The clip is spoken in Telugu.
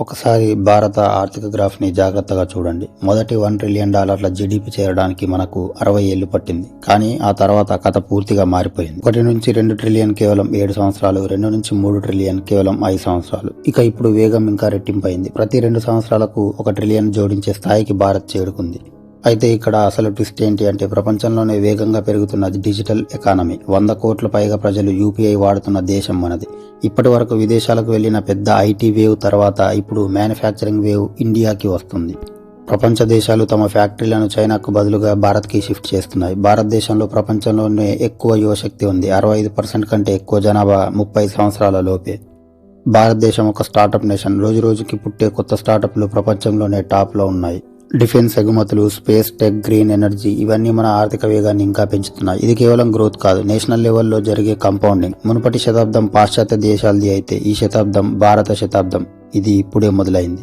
ఒకసారి భారత ఆర్థిక గ్రాఫ్ని జాగ్రత్తగా చూడండి. మొదటి వన్ ట్రిలియన్ డాలర్ల జీడిపి చేరడానికి మనకు అరవై ఏళ్ళు పట్టింది. కానీ ఆ తర్వాత కథ పూర్తిగా మారిపోయింది. ఒకటి నుంచి రెండు ట్రిలియన్ కేవలం ఏడు సంవత్సరాలు రెండు నుంచి మూడు ట్రిలియన్ కేవలం ఐదు సంవత్సరాలు. ఇక ఇప్పుడు వేగం ఇంకా రెట్టింపైంది. ప్రతి రెండు సంవత్సరాలకు ఒక ట్రిలియన్ జోడించే స్థాయికి భారత్ చేరుకుంది. అయితే ఇక్కడ అసలు ట్విస్ట్ ఏంటి అంటే ప్రపంచంలోనే వేగంగా పెరుగుతున్న డిజిటల్ ఎకానమీ. వంద కోట్ల పైగా ప్రజలు యూపీఐ వాడుతున్న దేశం మనది. ఇప్పటి వరకు విదేశాలకు వెళ్ళిన పెద్ద ఐటీ వేవ్ తర్వాత ఇప్పుడు మ్యానుఫ్యాక్చరింగ్ వేవ్ ఇండియాకి వస్తుంది. ప్రపంచ దేశాలు తమ ఫ్యాక్టరీలను చైనాకు బదులుగా భారత్కి షిఫ్ట్ చేస్తున్నాయి. భారతదేశంలో ప్రపంచంలోనే ఎక్కువ యువశక్తి ఉంది. అరవై ఐదు పర్సెంట్ కంటే ఎక్కువ జనాభా ముప్పై సంవత్సరాల లోపే. భారతదేశం ఒక స్టార్టప్ నేషన్. రోజు రోజుకి పుట్టే కొత్త స్టార్టప్లు ప్రపంచంలోనే టాప్లో ఉన్నాయి. డిఫెన్స్ ఎగుమతులు స్పేస్ టెక్ గ్రీన్ ఎనర్జీ ఇవన్నీ మన ఆర్థిక వేగాన్ని ఇంకా పెంచుతున్నాయి. ఇది కేవలం గ్రోత్ కాదు నేషనల్ లెవెల్లో జరిగే కంపౌండింగ్. మునుపటి శతాబ్దం పాశ్చాత్య దేశాలది అయితే ఈ శతాబ్దం భారత శతాబ్దం. ఇది ఇప్పుడే మొదలైంది.